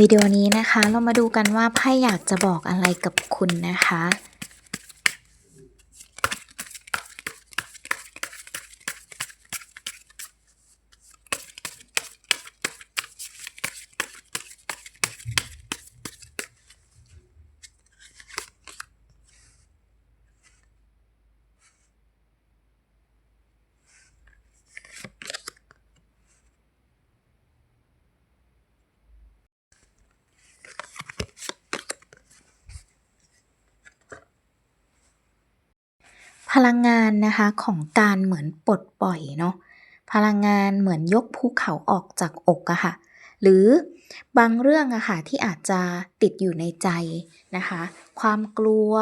วิดีโอนี้นะคะ เรามาดูกันว่าไพ่อยากจะบอกอะไรกับคุณนะคะ พลังงานนะคะของการเหมือนปลดปล่อยเนาะพลังงานเหมือนยกภูเขาออกจากอกอะค่ะ หรือบางเรื่องอะค่ะที่อาจจะติดอยู่ในใจนะคะ ความกลัว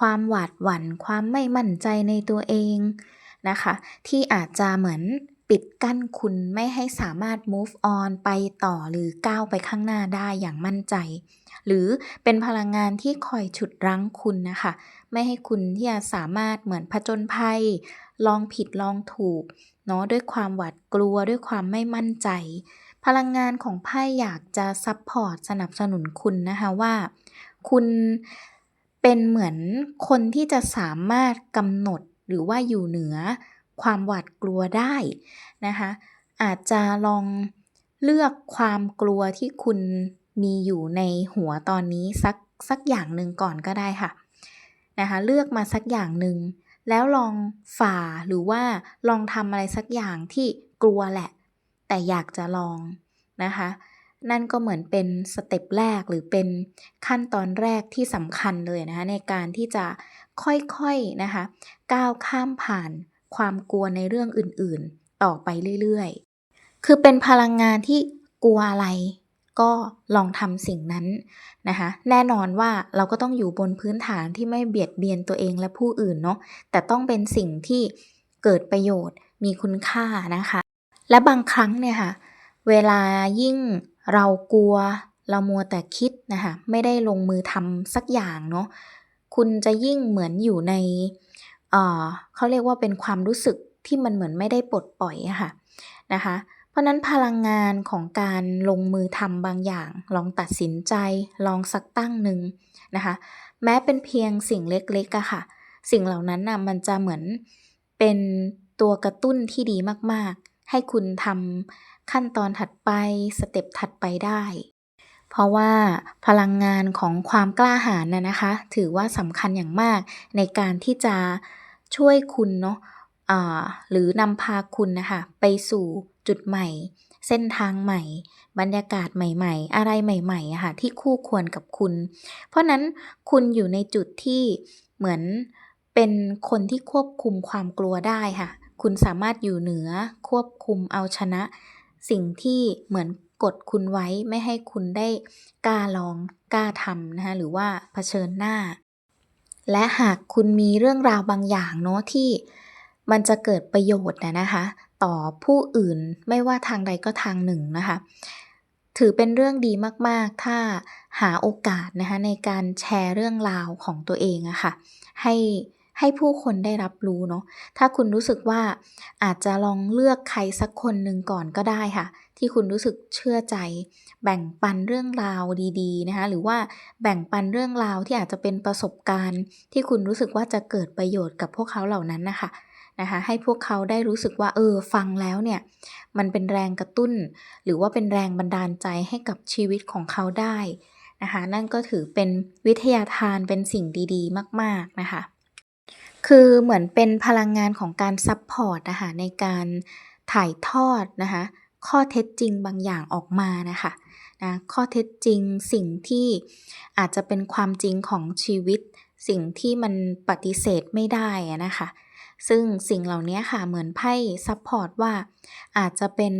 ความหวาดหวั่น ความไม่มั่นใจในตัวเองนะคะ ที่อาจจะเหมือน ปิดกั้นคุณไม่ให้สามารถ move on ไปต่อหรือก้าวไปข้างหน้าได้อย่างมั่นใจ หรือเป็นพลังงานที่คอยฉุดรั้งคุณนะคะ ไม่ให้คุณที่จะสามารถเหมือนผจญภัย ลองผิดลองถูกเนาะด้วยความหวาดกลัวด้วยความไม่มั่นใจ พลังงานของไพ่อยากจะซัพพอร์ตสนับสนุนคุณนะคะว่า คุณเป็นเหมือนคนที่จะสามารถกำหนดหรือว่าอยู่เหนือ ความหวาดกลัวได้นะคะอาจจะลองเลือกความกลัวที่คุณมีอยู่ในหัวตอนนี้สักสักอย่างหนึ่งก่อนก็ได้ค่ะนะคะเลือกมาสักอย่างหนึ่งแล้วลองฝ่าหรือว่าลองทำอะไรสักอย่างที่กลัวแหละ แต่อยากจะลองนะคะนั่นก็เหมือนเป็นสเต็ปแรกหรือเป็นขั้นตอนแรกที่สำคัญเลยนะคะในการที่จะค่อยๆนะคะก้าวข้ามผ่าน ความกลัวในเรื่องอื่นๆ ต่อไปเรื่อยๆ คือเป็นพลังงานที่กลัวอะไร ก็ลองทำสิ่งนั้นนะคะ แน่นอนว่าเราก็ต้องอยู่บนพื้นฐานที่ไม่เบียดเบียนตัวเองและผู้อื่นเนาะ แต่ต้องเป็นสิ่งที่เกิดประโยชน์ มีคุณค่านะคะ และบางครั้งเนี่ยค่ะ เวลายิ่งเรากลัวเรามัวแต่คิดนะคะ ไม่ได้ลงมือทำสักอย่างเนาะ คุณจะยิ่งเหมือนอยู่ใน เขาเรียกว่าเป็นความรู้สึกที่มันเหมือนไม่ได้ปลดปล่อยอะค่ะนะคะ เพราะนั้นพลังงานของการลงมือทำบางอย่าง ลองตัดสินใจ ลองสักตั้งหนึ่งนะคะ แม้เป็นเพียงสิ่งเล็กๆอะค่ะ สิ่งเหล่านั้นน่ะมันจะเหมือนเป็นตัวกระตุ้นที่ดีมากๆ ให้คุณทำขั้นตอนถัดไปสเต็ปถัดไปได้ เพราะว่าพลังงานของความกล้าหาญน่ะนะคะ ถือว่าสำคัญอย่างมากในการที่จะ ช่วยคุณเนาะหรือนำพาคุณนะคะไปสู่จุดใหม่ เส้นทางใหม่ บรรยากาศใหม่ ๆ อะไรใหม่ๆอะค่ะที่คู่ควรกับคุณ เพราะนั้นคุณอยู่ในจุดที่เหมือนเป็นคนที่ควบคุมความกลัวได้ค่ะ คุณสามารถอยู่เหนือควบคุมเอาชนะ สิ่งที่เหมือนกดคุณไว้ไม่ให้คุณได้กล้าลองกล้าทำนะคะหรือว่าเผชิญหน้า และหากคุณมีเรื่องราวบางอย่างเนาะที่มันจะเกิดประโยชน์นะนะคะ ต่อผู้อื่นไม่ว่าทางใดก็ทางหนึ่งนะคะ ถือเป็นเรื่องดีมากๆ ถ้าหาโอกาสนะคะในการแชร์เรื่องราวของตัวเองอะค่ะให้ ให้ผู้คนได้รับรู้เนาะถ้าคุณรู้สึกว่าอาจจะลองเลือกใครสักคนหนึ่งก่อนก็ได้ค่ะ ที่คุณรู้สึกเชื่อใจ แบ่งปันเรื่องราวดีๆนะคะหรือว่าแบ่งปันเรื่องราวที่อาจจะเป็นประสบการณ์ ที่คุณรู้สึกว่าจะเกิดประโยชน์กับพวกเขาเหล่านั้นนะคะนะคะให้พวกเขาได้รู้สึกว่าเออฟังแล้วเนี่ยมันเป็นแรงกระตุ้น หรือว่าเป็นแรงบันดาลใจให้กับชีวิตของเขาได้นะคะนั่นก็ถือเป็นวิทยาทานเป็นสิ่งดี ๆ มาก ๆ นะคะ คือเหมือนเป็นพลังงานของการซัพพอร์ตนะคะในการถ่ายทอดนะคะข้อเท็จจริงบางอย่างออกมานะคะนะข้อเท็จจริงสิ่งที่อาจจะเป็นความจริงของชีวิต สิ่งที่มันปฏิเสธไม่ได้นะคะ ซึ่งสิ่งเหล่านี้ค่ะเหมือนไพ่ซัพพอร์ตว่า อาจจะเป็น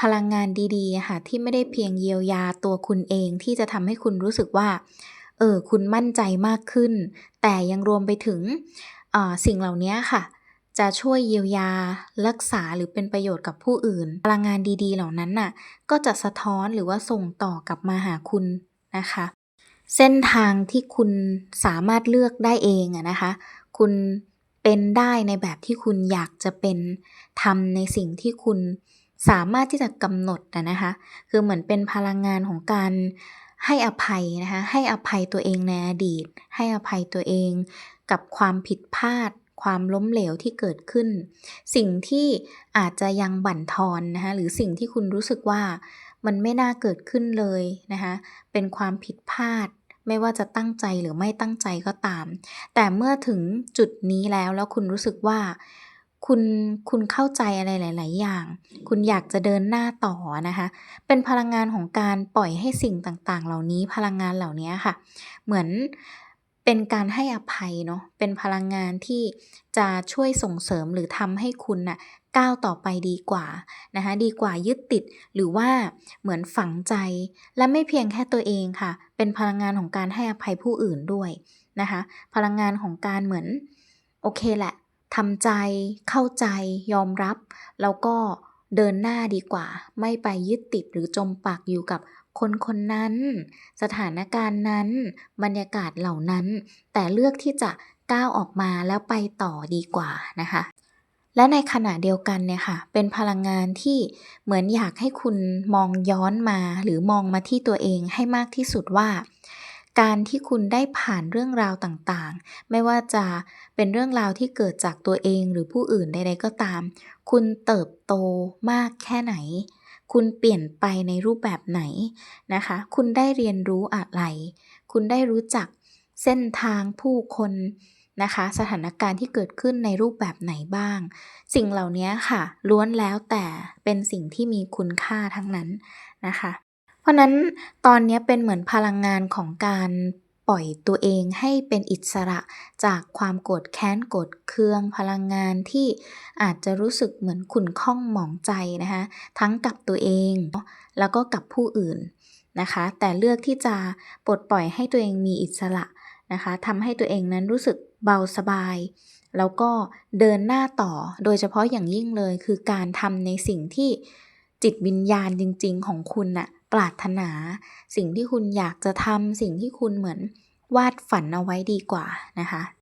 พลังงานดีๆค่ะที่ไม่ได้เพียงเยียวยาตัวคุณเองที่จะทำให้คุณรู้สึกว่าเออคุณมั่นใจมากขึ้น แต่ยังรวมไปถึง สิ่งเหล่านี้ค่ะ จะช่วยเยียวยา รักษาหรือเป็นประโยชน์กับผู้อื่น พลังงานดีๆ เหล่านั้นน่ะก็จะสะท้อนหรือว่าส่งต่อกลับมาหาคุณนะคะ เส้นทางที่คุณสามารถเลือกได้เองอะนะคะ คุณเป็นได้ในแบบที่คุณอยากจะเป็นทำในสิ่งที่คุณสามารถที่จะกำหนดอะนะคะ คือเหมือนเป็นพลังงานของการให้อภัยนะคะ ให้อภัยตัวเองในอดีต ให้อภัยตัวเอง กับความผิดพลาด ความล้มเหลวที่เกิดขึ้น สิ่งที่อาจจะยังบั่นทอนนะคะหรือสิ่งที่คุณรู้สึกว่ามันไม่น่าเกิดขึ้นเลยนะคะเป็นความผิดพลาดไม่ว่าจะตั้งใจหรือไม่ตั้งใจก็ตาม แต่เมื่อถึงจุดนี้แล้วแล้วคุณรู้สึกว่า คุณคุณเข้าใจอะไรหลาย ๆ อย่าง คุณอยากจะเดินหน้าต่อนะคะ เป็นพลังงานของการปล่อยให้สิ่งต่าง ๆ เหล่านี้พลังงานเหล่านี้ค่ะ เหมือน เป็นการให้อภัยเนาะเป็นพลังงานที่จะช่วยส่งเสริมหรือทำให้คุณน่ะก้าวต่อไปดีกว่านะคะดีกว่ายึดติดหรือว่าเหมือนฝังใจ และไม่เพียงแค่ตัวเองค่ะ เป็นพลังงานของการให้อภัยผู้อื่นด้วยนะคะพลังงานของการเหมือนโอเคแหละทำใจเข้าใจยอมรับ แล้วก็เดินหน้าดีกว่า ไม่ไปยึดติดหรือจมปักอยู่กับ คนคนนั้น สถานการณ์นั้น บรรยากาศเหล่านั้น แต่เลือกที่จะก้าวออกมาแล้วไปต่อดีกว่านะคะ และในขณะเดียวกันเนี่ยค่ะ เป็นพลังงานที่เหมือนอยากให้คุณมองย้อนมาหรือมองมาที่ตัวเองให้มากที่สุดว่าการที่คุณได้ผ่านเรื่องราวต่างๆ ไม่ว่าจะเป็นเรื่องราวที่เกิดจากตัวเองหรือผู้อื่นใดๆก็ตาม คุณเติบโตมากแค่ไหน คุณเปลี่ยนไปในรูปแบบไหนนะคะ คุณได้เรียนรู้อะไร คุณได้รู้จักเส้นทางผู้คนนะคะ สถานการณ์ที่เกิดขึ้นในรูปแบบไหนบ้าง สิ่งเหล่านี้ค่ะ ล้วนแล้วแต่เป็นสิ่งที่มีคุณค่าทั้งนั้นนะคะ เพราะนั้นตอนนี้เป็นเหมือนพลังงานของการ ปล่อยตัวเองให้เป็นอิสระจากความโกรธแค้นโกรธเคืองพลังงานที่อาจจะรู้สึกเหมือนขุ่นข้องหมองใจนะคะทั้งกับตัวเอง แล้วก็กับผู้อื่นนะคะ แต่เลือกที่จะปลดปล่อยให้ตัวเองมีอิสระนะคะทำให้ตัวเองนั้นรู้สึกเบาสบาย แล้วก็เดินหน้าต่อโดยเฉพาะอย่างยิ่งเลยคือการทำในสิ่งที่จิตวิญญาณจริง ๆ ของคุณน่ะ ปรารถนา สิ่งที่คุณอยากจะทำสิ่งที่คุณเหมือนวาดฝันเอาไว้ดีกว่านะคะ